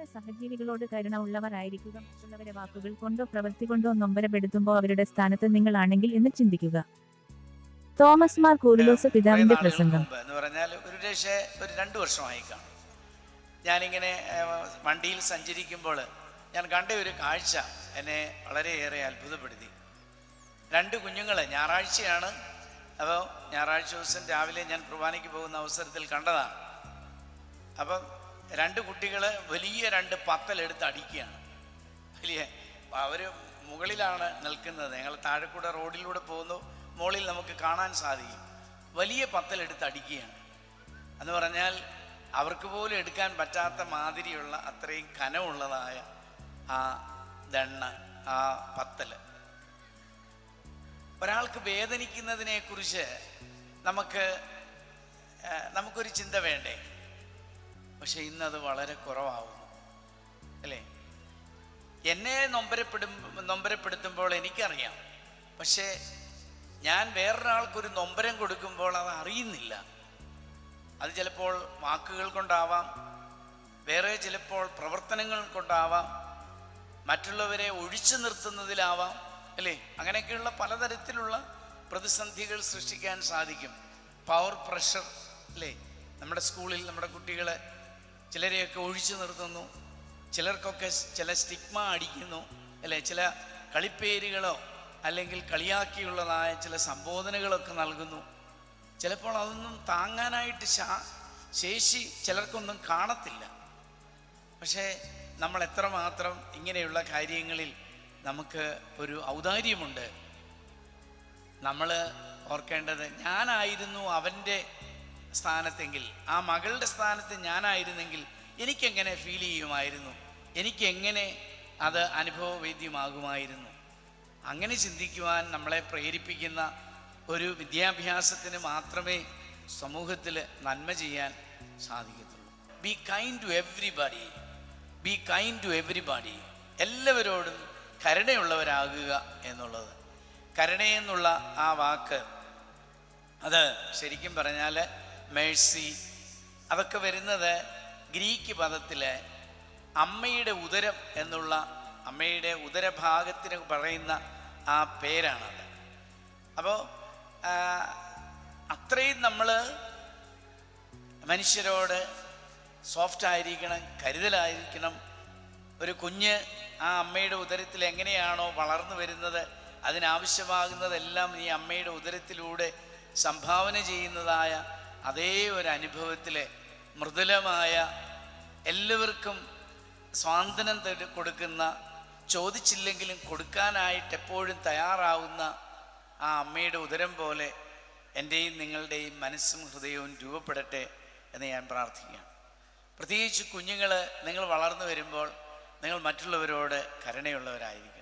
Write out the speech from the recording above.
അതുപോലെ സഹജീവികളോട് കരുണ ഉള്ളവരായിരിക്കുക മറ്റുള്ളവരെ വാക്കുകൾ കൊണ്ടോ പ്രവൃത്തി കൊണ്ടോ നൊമ്പരപ്പെടുത്തുമ്പോൾ അവരുടെ സ്ഥാനത്ത് നിങ്ങളാണെങ്കിൽ എന്ന് ചിന്തിക്കുക. തോമസ് മാർ കൂരുലോസ് പിതാവിന്റെ പ്രസംഗം. എന്ന് പറഞ്ഞാൽ ഒരു ഒരു രണ്ട് വർഷമായി കാണും. ഞാനിങ്ങനെ വണ്ടിയിൽ സഞ്ചരിക്കുമ്പോൾ ഞാൻ കണ്ട ഒരു കാഴ്ച എന്നെ വളരെയേറെ അത്ഭുതപ്പെടുത്തി. രണ്ട് കുഞ്ഞുങ്ങൾ ഞായറാഴ്ചയാണ്. അപ്പോൾ ഞായറാഴ്ച ദിവസം രാവിലെ ഞാൻ കുർബാനയ്ക്ക് പോകുന്ന അവസരത്തിൽ കണ്ടതാണ്. അപ്പം രണ്ട് കുട്ടികൾ വലിയ രണ്ട് പത്തലെടുത്ത് അടിക്കുകയാണ്. വലിയ അവർ മുകളിലാണ് നിൽക്കുന്നത്. ഞങ്ങൾ താഴെക്കൂടെ റോഡിലൂടെ പോകുന്നു. മുകളിൽ നമുക്ക് കാണാൻ സാധിക്കും. വലിയ പത്തലെടുത്ത് അടിക്കുകയാണ്. എന്ന് പറഞ്ഞാൽ അവർക്ക് പോലും എടുക്കാൻ പറ്റാത്ത മാതിരിയുള്ള അത്രയും കനമുള്ളതായ ആ ദണ്ണ ആ പത്തൽ ഒരാൾക്ക് വേദനിക്കുന്നതിനെക്കുറിച്ച് നമുക്ക് നമുക്കൊരു ചിന്ത വേണ്ടേ? പക്ഷെ ഇന്നത് വളരെ കുറവാകുന്നു അല്ലേ? എന്നെ നൊമ്പരപ്പെടും നൊമ്പരപ്പെടുത്തുമ്പോൾ എനിക്കറിയാം. പക്ഷേ ഞാൻ വേറൊരാൾക്കൊരു നൊമ്പരം കൊടുക്കുമ്പോൾ അത് അറിയുന്നില്ല. അത് ചിലപ്പോൾ വാക്കുകൾ കൊണ്ടാവാം വേറെ ചിലപ്പോൾ പ്രവർത്തനങ്ങൾ കൊണ്ടാവാം മറ്റുള്ളവരെ ഒഴിച്ചു നിർത്തുന്നതിലാവാം അല്ലേ? അങ്ങനെയൊക്കെയുള്ള പലതരത്തിലുള്ള പ്രതിസന്ധികൾ സൃഷ്ടിക്കാൻ സാധിക്കും. പവർ പ്രഷർ അല്ലേ? നമ്മുടെ സ്കൂളിൽ നമ്മുടെ കുട്ടികളെ ചിലരെയൊക്കെ ഒഴിച്ചു നിർത്തുന്നു. ചിലർക്കൊക്കെ ചില സ്റ്റിഗ്മ അടിക്കുന്നു. അല്ലെ ചില കളിപ്പേരുകളോ അല്ലെങ്കിൽ കളിയാക്കിയുള്ളതായ ചില സംബോധനകളൊക്കെ നൽകുന്നു. ചിലപ്പോൾ അതൊന്നും താങ്ങാനായിട്ട് ശേഷി ചിലർക്കൊന്നും കാണത്തില്ല. പക്ഷേ നമ്മൾ എത്രമാത്രം ഇങ്ങനെയുള്ള കാര്യങ്ങളിൽ നമുക്ക് ഒരു ഔദാര്യമുണ്ട്. നമ്മൾ ഓർക്കേണ്ടത് ഞാനായിരുന്നു അവന്റെ സ്ഥാനത്തെങ്കിൽ ആ മകളുടെ സ്ഥാനത്ത് ഞാനായിരുന്നെങ്കിൽ എനിക്കെങ്ങനെ ഫീൽ ചെയ്യുമായിരുന്നു? എനിക്കെങ്ങനെ അത് അനുഭവവേദ്യമാകുമായിരുന്നു? അങ്ങനെ ചിന്തിക്കുവാൻ നമ്മളെ പ്രേരിപ്പിക്കുന്ന ഒരു വിദ്യാഭ്യാസത്തിന് മാത്രമേ സമൂഹത്തിൽ നന്മ ചെയ്യാൻ സാധിക്കത്തുള്ളൂ. Be kind to everybody be kind to everybody എല്ലാവരോടും കരുണയുള്ളവരാകുക എന്നുള്ളത്. കരുണയെന്നുള്ള ആ വാക്ക് അത് ശരിക്കും പറഞ്ഞാൽ മേഴ്സി. അതൊക്കെ വരുന്നത് ഗ്രീക്ക് പദത്തിലെ അമ്മയുടെ ഉദരം എന്നുള്ള അമ്മയുടെ ഉദരഭാഗത്തിന് പറയുന്ന ആ പേരാണത്. അപ്പോൾ അത്രയും നമ്മൾ മനുഷ്യരോട് സോഫ്റ്റ് ആയിരിക്കണം കരുതലായിരിക്കണം. ഒരു കുഞ്ഞ് ആ അമ്മയുടെ ഉദരത്തിൽ എങ്ങനെയാണോ വളർന്നു വരുന്നത് അതിനാവശ്യമാകുന്നതെല്ലാം ഈ അമ്മയുടെ ഉദരത്തിലൂടെ സംഭാവന ചെയ്യുന്നതായ അതേ ഒരു അനുഭവത്തിലെ മൃദുലമായ എല്ലാവർക്കും സ്വാതന്ത്ര്യം തരു- കൊടുക്കുന്ന ചോദിച്ചില്ലെങ്കിലും കൊടുക്കാനായിട്ട് എപ്പോഴും തയ്യാറാവുന്ന ആ അമ്മയുടെ ഉദരം പോലെ എന്റെയും നിങ്ങളുടെയും മനസ്സും ഹൃദയവും രൂപപ്പെടട്ടെ എന്ന് ഞാൻ പ്രാർത്ഥിക്കുകയാണ്. പ്രത്യേകിച്ച് കുഞ്ഞുങ്ങൾ നിങ്ങൾ വളർന്നു വരുമ്പോൾ നിങ്ങൾ മറ്റുള്ളവരോട് കരുണയുള്ളവരായിരിക്കണം.